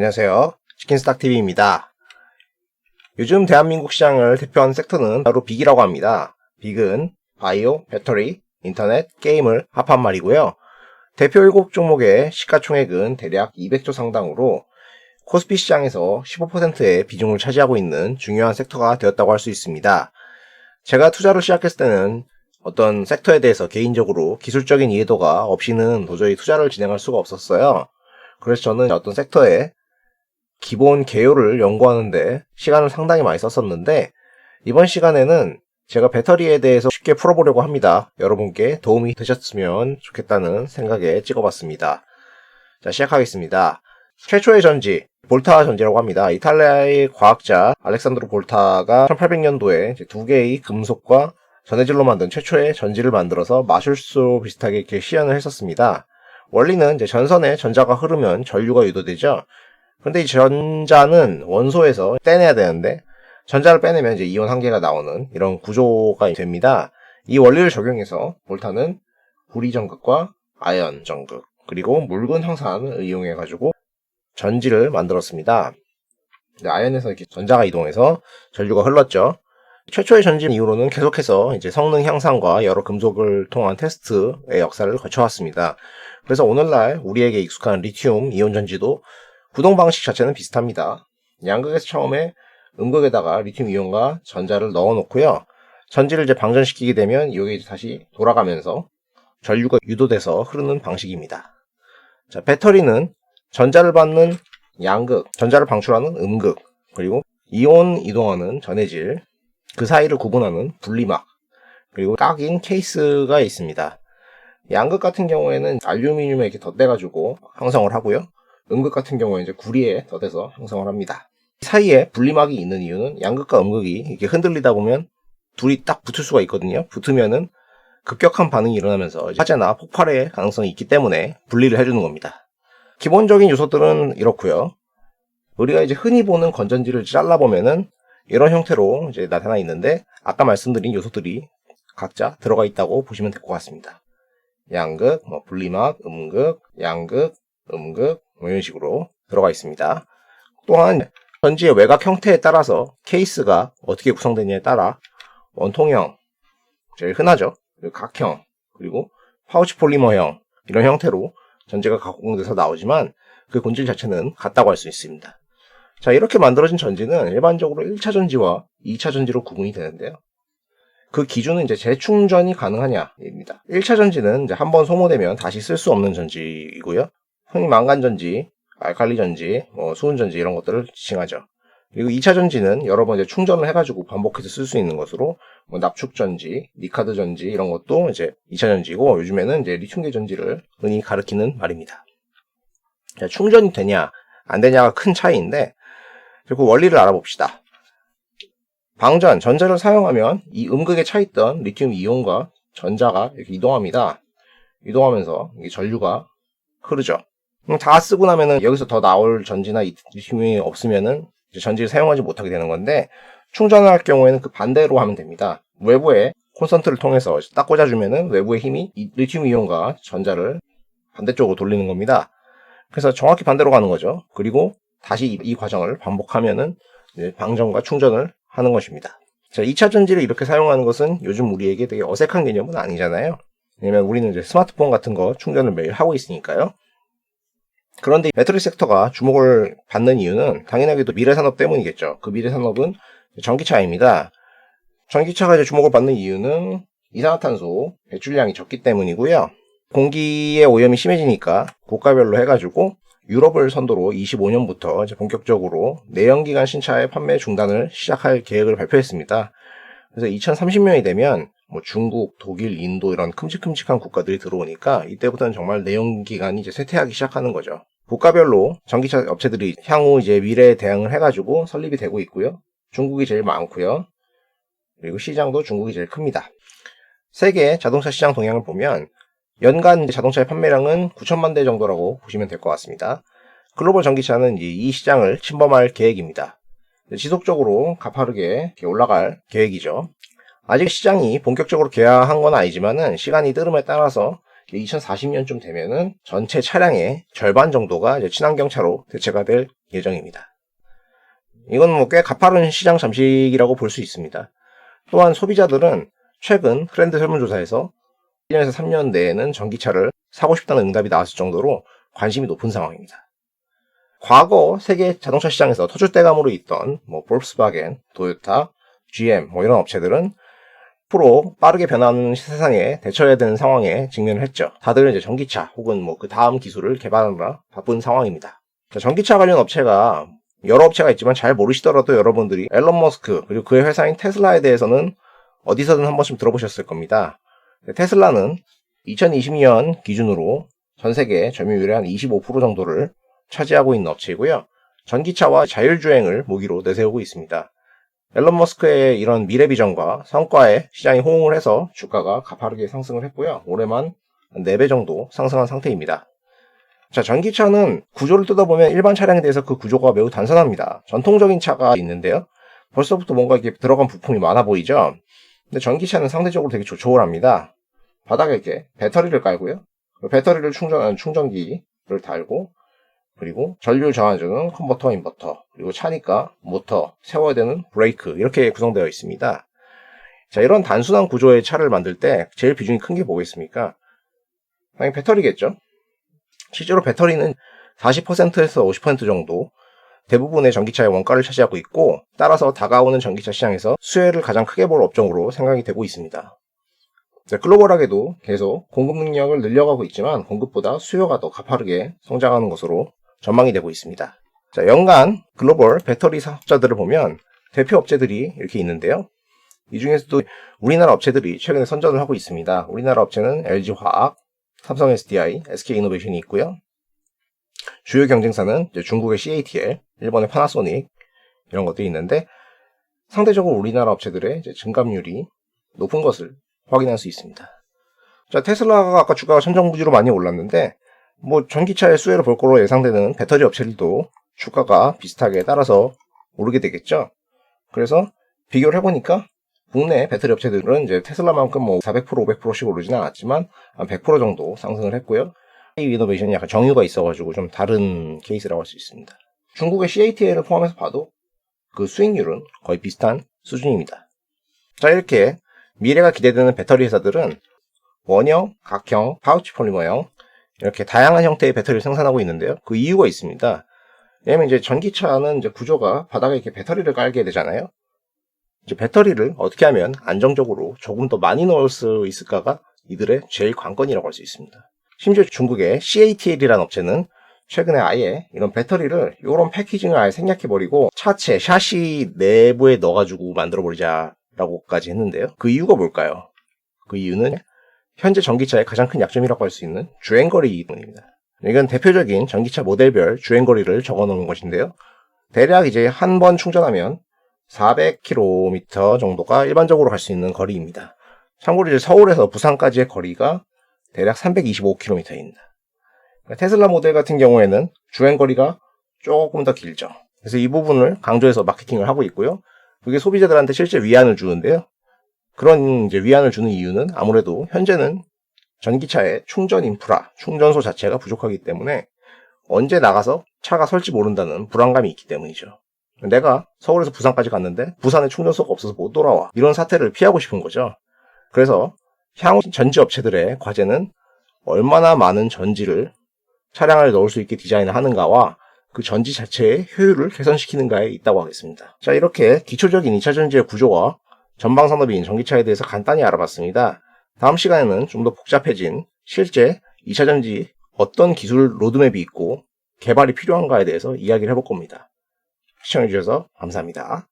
안녕하세요. 치킨스탁TV입니다. 요즘 대한민국 시장을 대표하는 섹터는 바로 빅이라고 합니다. 빅은 바이오, 배터리, 인터넷, 게임을 합한 말이고요. 대표 7 종목의 시가총액은 대략 200조 상당으로 코스피 시장에서 15%의 비중을 차지하고 있는 중요한 섹터가 되었다고 할 수 있습니다. 제가 투자를 시작했을 때는 어떤 섹터에 대해서 개인적으로 기술적인 이해도가 없이는 도저히 투자를 진행할 수가 없었어요. 그래서 저는 어떤 섹터에 기본 개요를 연구하는데 시간을 상당히 많이 썼었는데 이번 시간에는 제가 배터리에 대해서 쉽게 풀어보려고 합니다. 여러분께 도움이 되셨으면 좋겠다는 생각에 찍어봤습니다. 자, 시작하겠습니다. 최초의 전지, 볼타 전지라고 합니다. 이탈리아의 과학자 알렉산드로 볼타가 1800년도에 두 개의 금속과 전해질로 만든 최초의 전지를 만들어서 마술소 비슷하게 이렇게 시연을 했었습니다. 원리는 이제 전선에 전자가 흐르면 전류가 유도되죠. 그런데 이 전자는 원소에서 떼내야 되는데 전자를 빼내면 이제 이온 한 개가 나오는 이런 구조가 됩니다. 이 원리를 적용해서 볼타는 구리 전극과 아연 전극 그리고 묽은 황산을 이용해 가지고 전지를 만들었습니다. 아연에서 이렇게 전자가 이동해서 전류가 흘렀죠. 최초의 전지 이후로는 계속해서 이제 성능 향상과 여러 금속을 통한 테스트의 역사를 거쳐왔습니다. 그래서 오늘날 우리에게 익숙한 리튬 이온 전지도 구동 방식 자체는 비슷합니다. 양극에서 처음에 음극에다가 리튬 이온과 전자를 넣어 놓고요. 전지를 이제 방전시키게 되면 이게 다시 돌아가면서 전류가 유도돼서 흐르는 방식입니다. 자, 배터리는 전자를 받는 양극, 전자를 방출하는 음극, 그리고 이온 이동하는 전해질, 그 사이를 구분하는 분리막, 그리고 깍인 케이스가 있습니다. 양극 같은 경우에는 알루미늄에 이렇게 덧대가지고 형성을 하고요. 음극 같은 경우에 이제 구리에 덧대서 형성을 합니다. 사이에 분리막이 있는 이유는 양극과 음극이 이렇게 흔들리다 보면 둘이 딱 붙을 수가 있거든요. 붙으면은 급격한 반응이 일어나면서 화재나 폭발의 가능성이 있기 때문에 분리를 해주는 겁니다. 기본적인 요소들은 이렇고요. 우리가 이제 흔히 보는 건전지를 잘라보면은 이런 형태로 이제 나타나 있는데 아까 말씀드린 요소들이 각자 들어가 있다고 보시면 될 것 같습니다. 양극, 뭐 분리막, 음극, 양극, 음극 뭐 이런 식으로 들어가 있습니다. 또한 전지의 외곽 형태에 따라서 케이스가 어떻게 구성되느냐에 따라 원통형, 제일 흔하죠. 그리고 각형, 그리고 파우치 폴리머형 이런 형태로 전지가 가공돼서 나오지만 그 본질 자체는 같다고 할 수 있습니다. 자, 이렇게 만들어진 전지는 일반적으로 1차 전지와 2차 전지로 구분이 되는데요. 그 기준은 이제 재충전이 가능하냐입니다. 1차 전지는 이제 한번 소모되면 다시 쓸 수 없는 전지이고요. 흔히 망간 전지, 알칼리 전지, 뭐 수은 전지 이런 것들을 지칭하죠. 그리고 2차 전지는 여러 번 이제 충전을 해가지고 반복해서 쓸 수 있는 것으로 뭐 납축 전지, 니카드 전지 이런 것도 이제 2차 전지고 요즘에는 이제 리튬계 전지를 흔히 가리키는 말입니다. 자, 충전이 되냐 안 되냐가 큰 차이인데 그리고 원리를 알아봅시다. 방전, 전자를 사용하면 이 음극에 차 있던 리튬 이온과 전자가 이렇게 이동합니다. 이동하면서 전류가 흐르죠. 다 쓰고 나면은 여기서 더 나올 전지나 리튬이 없으면은 전지를 사용하지 못하게 되는 건데 충전할 경우에는 그 반대로 하면 됩니다. 외부에 콘센트를 통해서 딱 꽂아주면은 외부의 힘이 리튬 이온과 전자를 반대쪽으로 돌리는 겁니다. 그래서 정확히 반대로 가는 거죠. 그리고 다시 이, 이 과정을 반복하면은 방전과 충전을 하는 것입니다. 자, 2차 전지를 이렇게 사용하는 것은 요즘 우리에게 되게 어색한 개념은 아니잖아요. 왜냐면 우리는 이제 스마트폰 같은 거 충전을 매일 하고 있으니까요. 그런데 배터리 섹터가 주목을 받는 이유는 당연하게도 미래 산업 때문이겠죠. 그 미래 산업은 전기차입니다. 전기차가 이제 주목을 받는 이유는 이산화탄소 배출량이 적기 때문이고요. 공기의 오염이 심해지니까 국가별로 해가지고 유럽을 선도로 25년부터 이제 본격적으로 내연기관 신차의 판매 중단을 시작할 계획을 발표했습니다. 그래서 2030년이 되면 뭐 중국, 독일, 인도 이런 큼직큼직한 국가들이 들어오니까 이때부터는 정말 내연기관이 이제 쇠퇴하기 시작하는 거죠. 국가별로 전기차 업체들이 향후 이제 미래에 대응을 해가지고 설립이 되고 있고요. 중국이 제일 많고요. 그리고 시장도 중국이 제일 큽니다. 세계 자동차 시장 동향을 보면 연간 자동차의 판매량은 9천만 대 정도라고 보시면 될 것 같습니다. 글로벌 전기차는 이 시장을 침범할 계획입니다. 지속적으로 가파르게 올라갈 계획이죠. 아직 시장이 본격적으로 개화한 건 아니지만은 시간이 흐름에 따라서 2040년쯤 되면은 전체 차량의 절반 정도가 이제 친환경 차로 대체가 될 예정입니다. 이건 뭐 꽤 가파른 시장 잠식이라고 볼 수 있습니다. 또한 소비자들은 최근 트렌드 설문조사에서 1년에서 3년 내에는 전기차를 사고 싶다는 응답이 나왔을 정도로 관심이 높은 상황입니다. 과거 세계 자동차 시장에서 터줏대감으로 있던 뭐 볼kswagen, 도요타, GM 뭐 이런 업체들은 앞으로 빠르게 변하는 세상에 대처해야 되는 상황에 직면을 했죠. 다들 이제 전기차 혹은 뭐 그 다음 기술을 개발하느라 바쁜 상황입니다. 자, 전기차 관련 업체가 여러 업체가 있지만 잘 모르시더라도 여러분들이 앨런 머스크 그리고 그의 회사인 테슬라에 대해서는 어디서든 한 번씩 들어보셨을 겁니다. 테슬라는 2020년 기준으로 전 세계 점유율의 한 25% 정도를 차지하고 있는 업체이고요. 전기차와 자율주행을 무기로 내세우고 있습니다. 앨런 머스크의 이런 미래 비전과 성과에 시장이 호응을 해서 주가가 가파르게 상승을 했고요. 올해만 4배 정도 상승한 상태입니다. 자, 전기차는 구조를 뜯어보면 일반 차량에 대해서 그 구조가 매우 단순합니다. 전통적인 차가 있는데요. 벌써부터 뭔가 이렇게 들어간 부품이 많아 보이죠? 근데 전기차는 상대적으로 되게 조촐합니다. 바닥에 이렇게 배터리를 깔고요. 그 배터리를 충전하는 충전기를 달고 그리고 전류 전환주는 컨버터, 인버터, 그리고 차니까 모터, 세워야 되는 브레이크 이렇게 구성되어 있습니다. 자, 이런 단순한 구조의 차를 만들 때 제일 비중이 큰 게 뭐겠습니까? 당연히 배터리겠죠. 실제로 배터리는 40%에서 50% 정도 대부분의 전기차의 원가를 차지하고 있고 따라서 다가오는 전기차 시장에서 수혜를 가장 크게 볼 업종으로 생각이 되고 있습니다. 글로벌하게도 계속 공급 능력을 늘려가고 있지만 공급보다 수요가 더 가파르게 성장하는 것으로 전망이 되고 있습니다. 자, 연간 글로벌 배터리 사업자들을 보면 대표 업체들이 이렇게 있는데요. 이 중에서도 우리나라 업체들이 최근에 선전을 하고 있습니다. 우리나라 업체는 LG화학, 삼성 SDI, SK이노베이션이 있고요. 주요 경쟁사는 중국의 CATL, 일본의 파나소닉 이런 것들이 있는데 상대적으로 우리나라 업체들의 증감률이 높은 것을 확인할 수 있습니다. 자, 테슬라가 아까 주가가 천정부지로 많이 올랐는데 뭐 전기차의 수혜를 볼 거로 예상되는 배터리 업체들도 주가가 비슷하게 따라서 오르게 되겠죠. 그래서 비교를 해보니까 국내 배터리 업체들은 이제 테슬라만큼 뭐 400%, 500%씩 오르지는 않았지만 한 100% 정도 상승을 했고요. 이 이노베이션이 약간 정유가 있어가지고 좀 다른 케이스라고 할 수 있습니다. 중국의 CATL을 포함해서 봐도 그 수익률은 거의 비슷한 수준입니다. 자, 이렇게 미래가 기대되는 배터리 회사들은 원형, 각형, 파우치 폴리머형 이렇게 다양한 형태의 배터리를 생산하고 있는데요. 그 이유가 있습니다. 왜냐면 이제 전기차는 이제 구조가 바닥에 이렇게 배터리를 깔게 되잖아요. 이제 배터리를 어떻게 하면 안정적으로 조금 더 많이 넣을 수 있을까가 이들의 제일 관건이라고 할 수 있습니다. 심지어 중국의 CATL이라는 업체는 최근에 아예 이런 배터리를 이런 패키징을 아예 생략해버리고 차체, 샤시 내부에 넣어가지고 만들어버리자라고까지 했는데요. 그 이유가 뭘까요? 그 이유는 현재 전기차의 가장 큰 약점이라고 할 수 있는 주행거리이기 때문입니다. 이건 대표적인 전기차 모델별 주행거리를 적어 놓은 것인데요. 대략 이제 한 번 충전하면 400km 정도가 일반적으로 갈 수 있는 거리입니다. 참고로 이제 서울에서 부산까지의 거리가 대략 325km입니다. 테슬라 모델 같은 경우에는 주행거리가 조금 더 길죠. 그래서 이 부분을 강조해서 마케팅을 하고 있고요. 그게 소비자들한테 실제 위안을 주는데요. 그런 이제 위안을 주는 이유는 아무래도 현재는 전기차의 충전 인프라, 충전소 자체가 부족하기 때문에 언제 나가서 차가 설지 모른다는 불안감이 있기 때문이죠. 내가 서울에서 부산까지 갔는데 부산에 충전소가 없어서 못 돌아와. 이런 사태를 피하고 싶은 거죠. 그래서 향후 전지 업체들의 과제는 얼마나 많은 전지를 차량을 넣을 수 있게 디자인을 하는가와 그 전지 자체의 효율을 개선시키는가에 있다고 하겠습니다. 자, 이렇게 기초적인 2차 전지의 구조와 전방 산업인 전기차에 대해서 간단히 알아봤습니다. 다음 시간에는 좀 더 복잡해진 실제 2차 전지 어떤 기술 로드맵이 있고 개발이 필요한가에 대해서 이야기를 해볼 겁니다. 시청해주셔서 감사합니다.